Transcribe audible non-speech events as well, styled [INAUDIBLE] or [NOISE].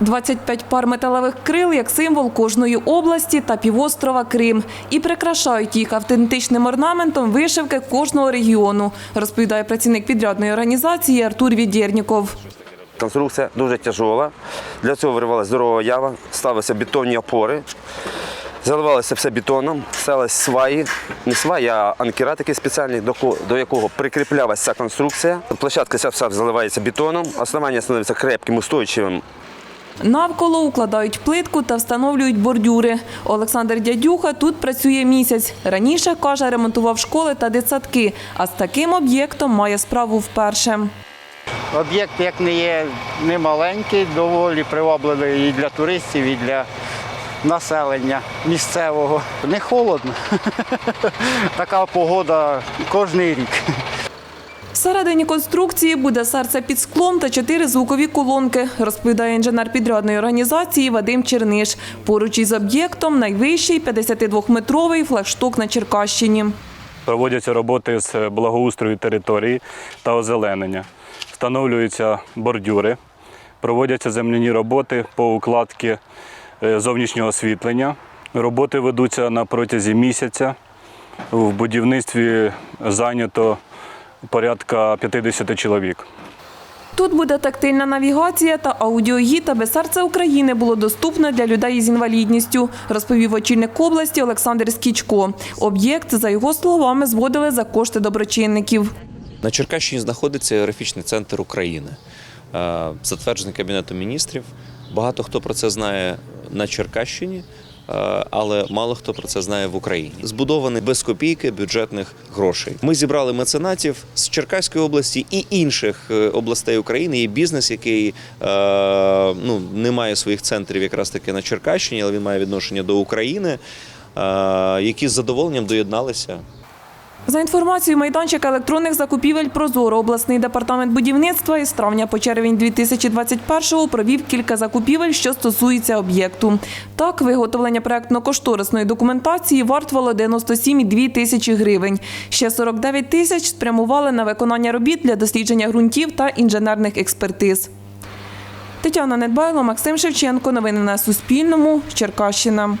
25 пар металевих крил як символ кожної області та півострова Крим. І прикрашають їх автентичним орнаментом вишивки кожного регіону, розповідає працівник підрядної організації Артур Відєрніков. Конструкція дуже тяжела. Для цього виривалася здорова ява, ставилися бетонні опори, заливалося все бетоном, ставилися сваї, не сваї, а анкера такий спеціальний, до якого прикріплялася конструкція. Площадка вся заливається бетоном, основання становиться крепким, устойчивим. Навколо укладають плитку та встановлюють бордюри. Олександр Дядюха тут працює місяць. Раніше, каже, ремонтував школи та дитсадки, а з таким об'єктом має справу вперше. Об'єкт як не є не маленький, доволі привабливий і для туристів, і для населення місцевого. Не холодно. [LAUGHS] Така погода кожен рік. Всередині конструкції буде серце під склом та чотири звукові колонки, розповідає інженер підрядної організації Вадим Черниш. Поруч із об'єктом найвищий 52-метровий флагшток на Черкащині. Проводяться роботи з благоустрою території та озеленення. Встановлюються бордюри, проводяться земляні роботи по укладці е, зовнішнього освітлення. Роботи ведуться на протязі місяця. В будівництві зайнято порядка 50 чоловік. Тут буде тактильна навігація та аудіогід, аби серце України було доступне для людей із інвалідністю, розповів очільник області Олександр Скічко. Об'єкт, за його словами, зводили за кошти доброчинників. На Черкащині знаходиться географічний центр України, е, затверджений Кабінетом міністрів. Багато хто про це знає на Черкащині, але мало хто про це знає в Україні. Збудований без копійки бюджетних грошей. Ми зібрали меценатів з Черкаської області і інших е, областей України. Є бізнес, який е, ну, не має своїх центрів якраз таки на Черкащині, але він має відношення до України, е, які з задоволенням доєдналися За інформацією майданчика електронних закупівель Прозоро обласний департамент будівництва із травня по червень 2021-го провів кілька закупівель, що стосуються об'єкту. Так, виготовлення проектно-кошторисної документації вартувало 97,2 тисячі гривень. Ще 49 тисяч спрямували на виконання робіт для дослідження ґрунтів та інженерних експертиз. Тетяна Недбайло, Максим Шевченко. Новини на Суспільному. Черкащина.